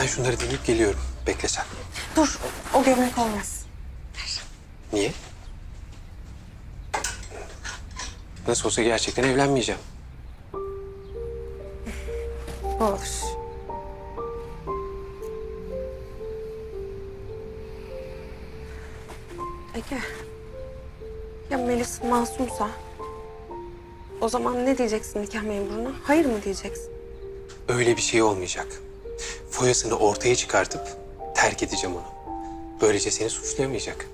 Ben şunları deneyip geliyorum. Bekle sen. Dur, o gömlek olmaz. Niye? Nasıl olsa gerçekten evlenmeyeceğim. Olur. Ege, ya Melis masumsa o zaman ne diyeceksin nikah memuruna? Hayır mı diyeceksin? Öyle bir şey olmayacak. Foyasını ortaya çıkartıp terk edeceğim onu. Böylece seni suçlayamayacak.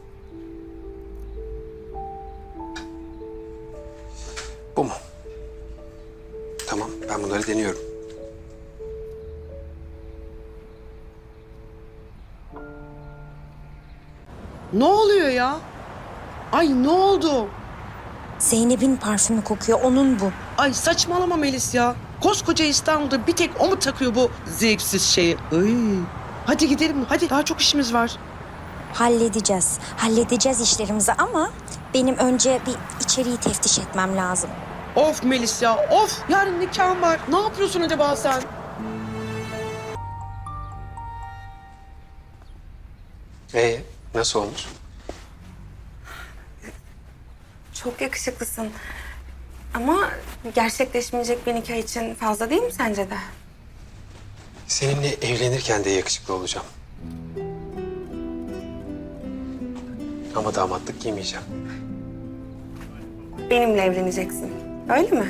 Bu mu? Tamam, ben bunları deniyorum. Ne oluyor ya? Ay ne oldu? Zeynep'in parfümü kokuyor, onun bu. Ay saçmalama Melis ya. Koskoca İstanbul'da bir tek o mu takıyor bu zevksiz şeyi? Ay. Hadi gidelim. Hadi daha çok işimiz var. Halledeceğiz, halledeceğiz işlerimizi ama benim önce bir içeriği teftiş etmem lazım. Of Melis ya of. Yarın nikahım var. Ne yapıyorsun acaba sen? Ee, nasıl olmuş? Çok yakışıklısın. Ama gerçekleşmeyecek bir nikah için fazla değil mi sence de? Seninle evlenirken de yakışıklı olacağım. Ama damatlık giymeyeceğim. Benimle evleneceksin. Öyle mi?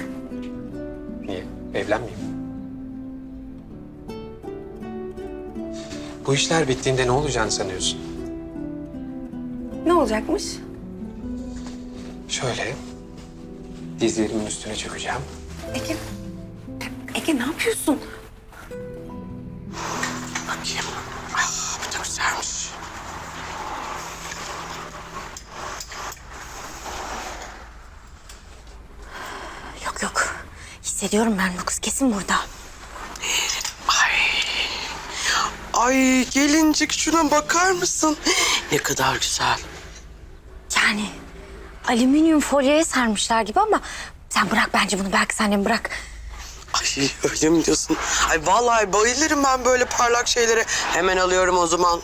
Niye? Evlenmeyeyim. Bu işler bittiğinde ne olacağını sanıyorsun? Ne olacakmış? Şöyle, dizlerimin üstüne çökeceğim. Ege, Ege ne yapıyorsun? Bakayım. Ah, bu da güzelmiş. Yok yok, hissediyorum ben bu kız kesin burada. Ay. Ay gelincik şuna bakar mısın? Ne kadar güzel. Yani alüminyum folyoya sarmışlar gibi ama sen bırak bence bunu belki sen de bırak. Ay öyle mi diyorsun? Ay vallahi bayılırım ben böyle parlak şeylere. Hemen alıyorum o zaman.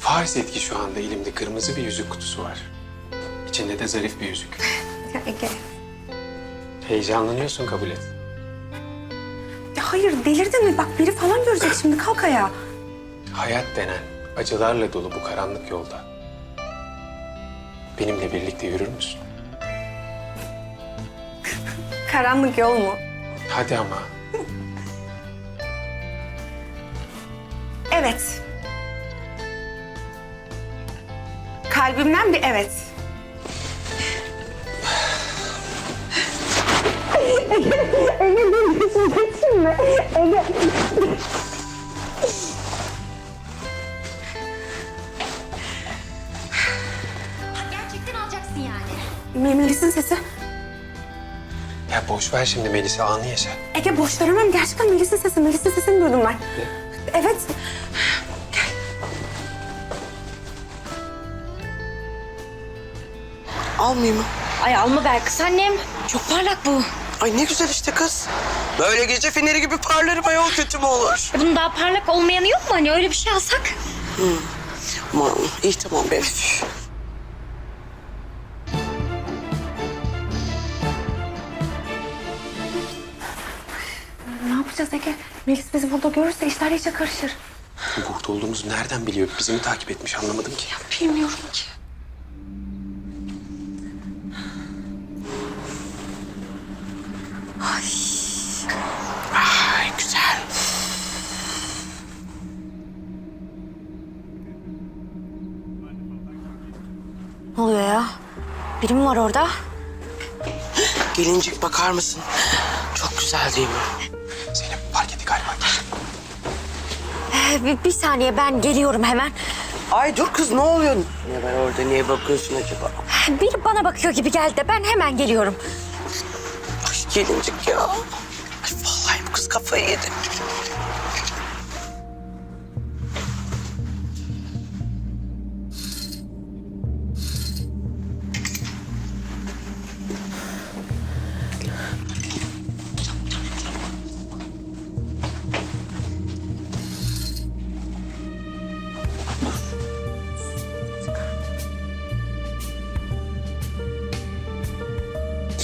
Farz et ki şu anda elimde kırmızı bir yüzük kutusu var. İçinde de zarif bir yüzük. Ya Ege, Heyecanlanıyorsun kabul et. ya hayır delirdin mi? Bak biri falan görecek şimdi kalk ayağa. Hayat denen acılarla dolu bu karanlık yolda. Benimle birlikte yürür müsün? Karanlık yol mu? Hadi ama. Evet. Kalbimden bir evet. Gerçekten yani. Melis'in sesi. Ya boş ver şimdi Melisa anı yaşa. Ege boş veremem. Gerçekten Melis'in sesi. Melis'in sesini duydum ben. Evet. Almayayım mı? Ay alma Belkıs annem. Çok parlak bu. Ay ne güzel işte kız. Böyle gece feneri gibi parlarım ayol kötü mü olur? Bunun daha parlak olmayanı yok mu? Hani öyle bir şey alsak? Aman iyi tamam be. Yapacağız Ege? Melis bizi burada görürse işler iyice karışır. Burada olduğumuzu nereden biliyor? Bizi mi takip etmiş anlamadım ki. Bilmiyorum ki. Ay güzel. Ne oluyor ya? Biri mi var orada? Gelincik bakar mısın? Çok güzel değil mi? Zeynep fark etti galiba. Ee, bir, bir saniye ben geliyorum hemen. Ay dur kız ne oluyor? Ne var orada niye bakıyorsun acaba? Biri bana bakıyor gibi geldi de ben hemen geliyorum. Ay gelincik ya. Ay vallahi bu kız kafayı yedi.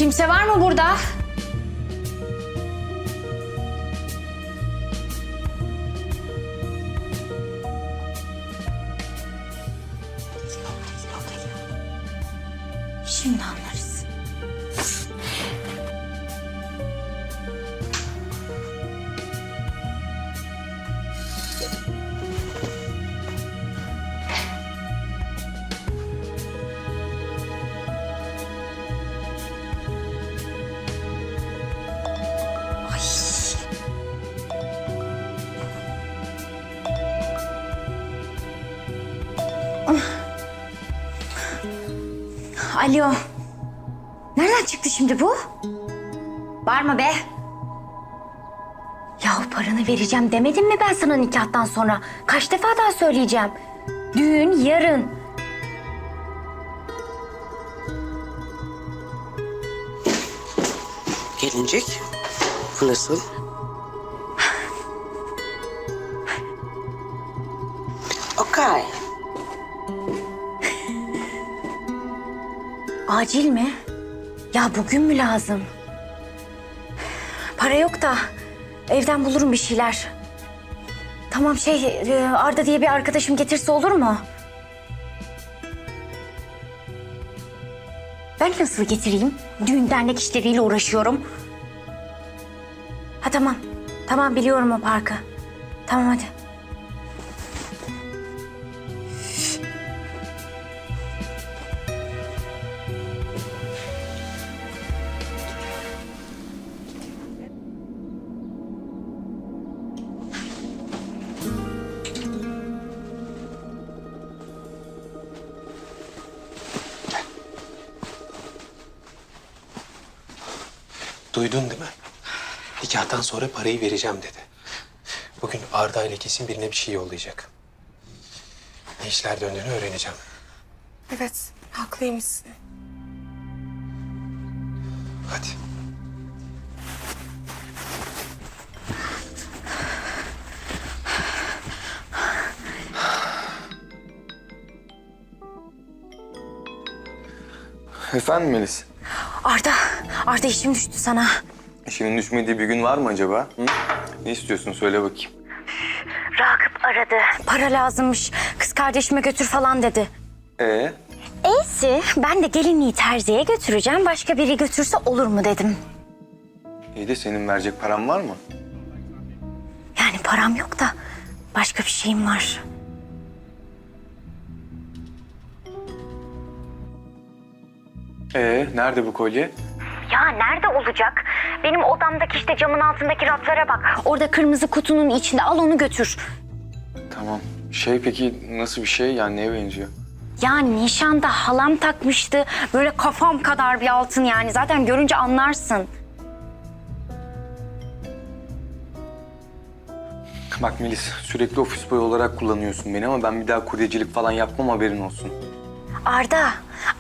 Kimse var mı burada? Şimdi Alo. Nereden çıktı şimdi bu? Var mı be? Yahu paranı vereceğim demedim mi ben sana nikahtan sonra? Kaç defa daha söyleyeceğim? Düğün yarın. Gelincik. Nasıl? Okay. Acil mi? Ya bugün mü lazım? Para yok da evden bulurum bir şeyler. Tamam şey e, Arda diye bir arkadaşım getirse olur mu? Ben nasıl getireyim? Düğün dernek işleriyle uğraşıyorum. Ha tamam. Tamam biliyorum o parkı. Tamam hadi. Duydun değil mi? Nikahtan sonra parayı vereceğim dedi. Bugün Arda ile kesin birine bir şey yollayacak. Ne işler döndüğünü öğreneceğim. Evet, haklıymışsın. Hadi. Efendim Melis? Arda, Arda işim düştü sana. İşinin düşmediği bir gün var mı acaba? Hı? Ne istiyorsun söyle bakayım. Ragıp aradı. Para lazımmış. Kız kardeşime götür falan dedi. Ee? Eysi ben de gelinliği terziye götüreceğim. Başka biri götürse olur mu dedim. İyi de senin verecek paran var mı? Yani param yok da başka bir şeyim var. Ee, nerede bu kolye? Ya nerede olacak? Benim odamdaki işte camın altındaki raflara bak. Orada kırmızı kutunun içinde al onu götür. Tamam. Şey peki nasıl bir şey yani neye benziyor? Ya nişanda halam takmıştı. Böyle kafam kadar bir altın yani. Zaten görünce anlarsın. Bak Melis sürekli ofis boyu olarak kullanıyorsun beni ama ben bir daha kuryecilik falan yapmam haberin olsun. Arda,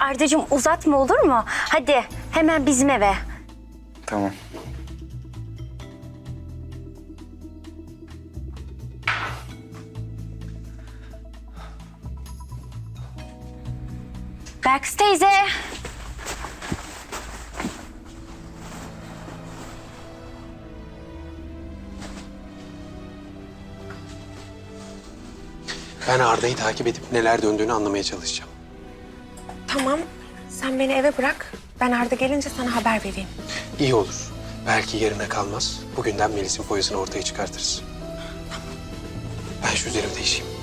Ardacığım uzatma olur mu? Hadi hemen bizim eve. Tamam. Belkıs teyze. Ben Arda'yı takip edip neler döndüğünü anlamaya çalışacağım. Tamam, sen beni eve bırak. Ben Arda gelince sana haber vereyim. İyi olur. Belki yarına kalmaz. Bugünden Melis'in boyasını ortaya çıkartırız. Ben şu üzerimi değişeyim.